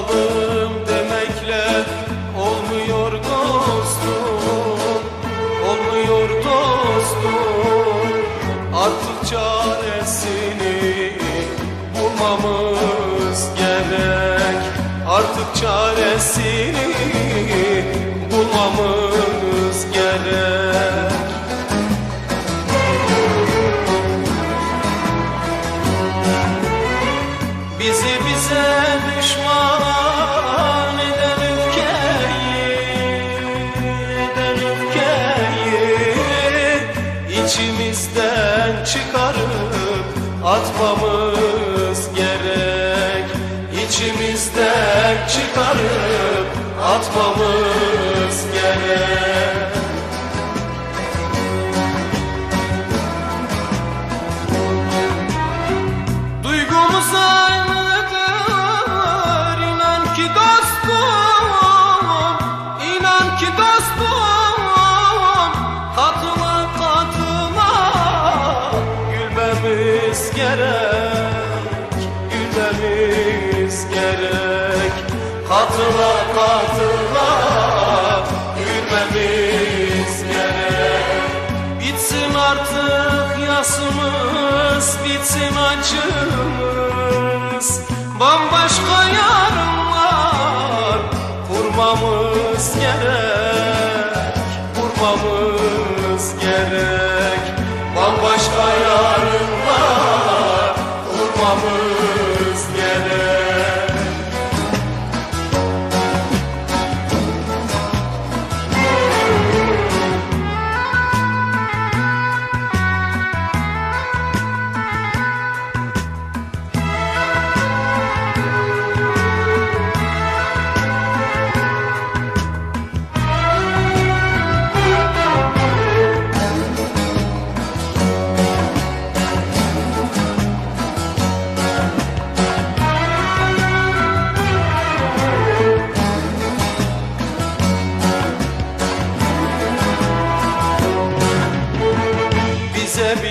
olalım demekle olmuyor dostum olmuyor dostum. Artık çaresini bulmamız gerek. Artık çaresini bulmamız gerek. Bizi bize içimizden çıkarıp atmamız gerek. İçimizden çıkarıp atmamız gerek. Duygumuz gülmemiz gerek Gülmemiz gerek. Katıla katıla gülmemiz gerek. Bitsin artık yasımız, bitsin acımız. Bambaşka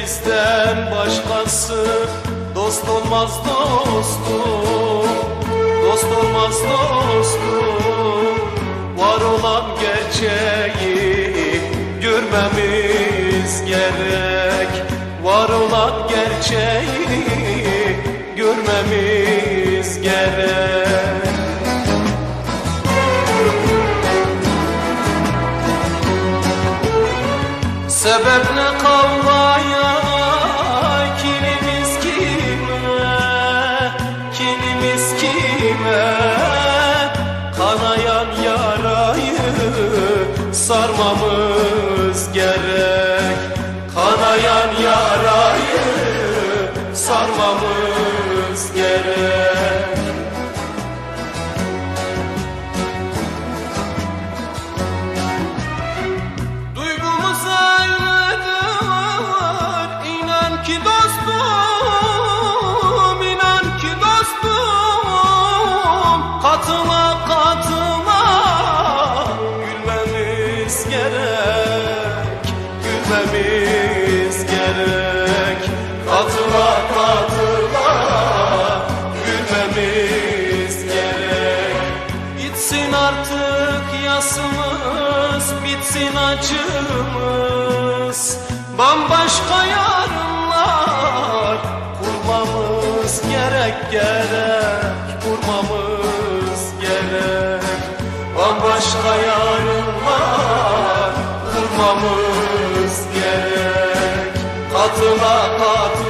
bizden başkası dost olmaz dostum. Dost olmaz dostum. Var olan gerçeği görmemiz gerek. Var olan gerçeği görmemiz gerek. Sebep ne kavgaya sarmamız gerek. Kanayan yarayı sarmamız gerek. Duygumuz aynıdır inan ki dostum Gülmemiz gerek. Katıla katıla gülmemiz gerek. Bitsin artık yasımız, bitsin acımız. Bambaşka yarınlar kurmamız gerek gerek yarınlar